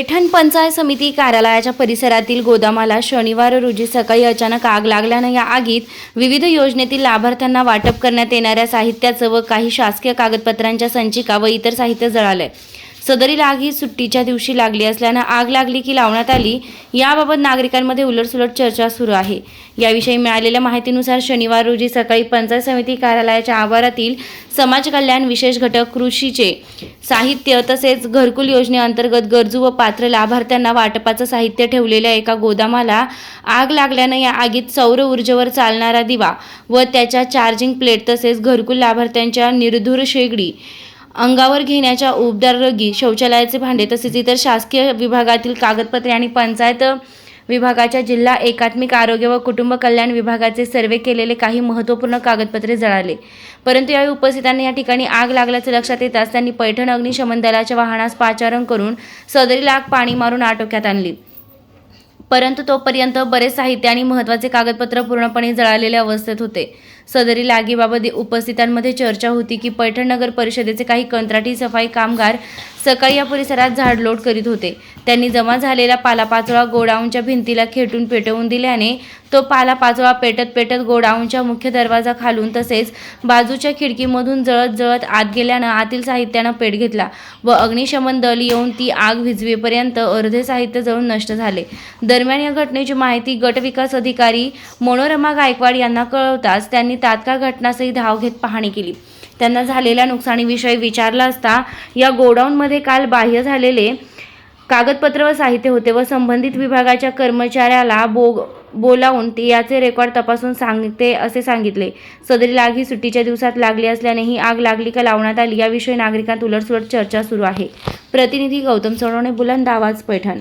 पैठण पंचायत समिती कार्यालयाच्या परिसरातील गोदामाला शनिवार रोजी सकाळी अचानक आग लागल्यानं या आगीत विविध योजनेतील लाभार्थ्यांना वाटप करण्यात येणाऱ्या साहित्याचं व काही शासकीय कागदपत्रांच्या संचिका व इतर साहित्य जळालंय. सदरील आग ही सुट्टीच्या दिवशी लागली असल्यानं आग लागली की लावण्यात आली. याबाबत नागरिकांमध्ये उलटसुलट चर्चा सुरू आहे. याविषयी मिळालेल्या माहितीनुसार शनिवार रोजी सकाळी पंचायत समिती कार्यालयाच्या आवारातील समाज कल्याण विशेष घटक कृषीचे साहित्य तसेच घरकुल योजनेअंतर्गत गरजू व पात्र लाभार्थ्यांना वाटपाचं साहित्य ठेवलेल्या एका गोदामाला आग लागल्यानं या आगीत सौर ऊर्जेवर चालणारा दिवा व त्याच्या चार्जिंग प्लेट तसेच घरकुल लाभार्थ्यांच्या निर्धूर शेगडी अंगावर घेण्याच्या उबदार रगी शौचालयाचे भांडे तसेच इतर शासकीय विभागातील कागदपत्रे आणि पंचायत विभागाच्या जिल्हा एकात्मिक आरोग्य व कुटुंब कल्याण विभागाचे सर्वे केलेले काही महत्त्वपूर्ण कागदपत्रे जळाले. परंतु यावेळी उपस्थितांनी या ठिकाणी आग लागल्याचे लक्षात येताच त्यांनी पैठण अग्निशमन दलाच्या वाहनास पाचारण करून सदरील आग पाणी मारून आटोक्यात आणली. परंतु तोपर्यंत बरेच साहित्य आणि महत्त्वाचे कागदपत्र पूर्णपणे जळालेल्या अवस्थेत होते. सदरील आगीबाबत उपस्थितांमध्ये चर्चा होती की पैठण नगर परिषदेचे काही कंत्राटी सफाई कामगार सकाळी या परिसरात झाडलोट करीत होते. त्यांनी जमा झालेला पालापाचोळा गोडाऊनच्या भिंतीला खेटून पेटवून दिल्याने तो पालापाचोळा पेटत पेटत गोडाऊनच्या मुख्य दरवाजा खालून तसेच बाजूच्या खिडकीमधून जळत जळत आत गेल्यानं आतील साहित्यानं पेट घेतला व अग्निशमन दल येऊन ती आग विझवेपर्यंत अर्धे साहित्य जळून नष्ट झाले. दरम्यान या घटनेची माहिती गट विकास अधिकारी मनोरमा गायकवाड यांना कळवताच त्यांनी तात्काळ घटनास्थळी धाव घेत पाहणी केली. त्यांना झालेल्या नुकसानीविषयी विचारलं असता या गोडाऊनमध्ये काल बाह्य झालेले कागदपत्र व साहित्य होते व संबंधित विभागाच्या कर्मचाऱ्याला बोग बोलावून ते याचे रेकॉर्ड तपासून सांगते असे सांगितले. सदरी आग ही सुट्टीच्या दिवसात लागली असल्याने ही आग लागली का लावण्यात आली याविषयी नागरिकांत उलटसुलट चर्चा सुरू आहे. प्रतिनिधी गौतम सोनवणे बुलंद आवाज पैठण.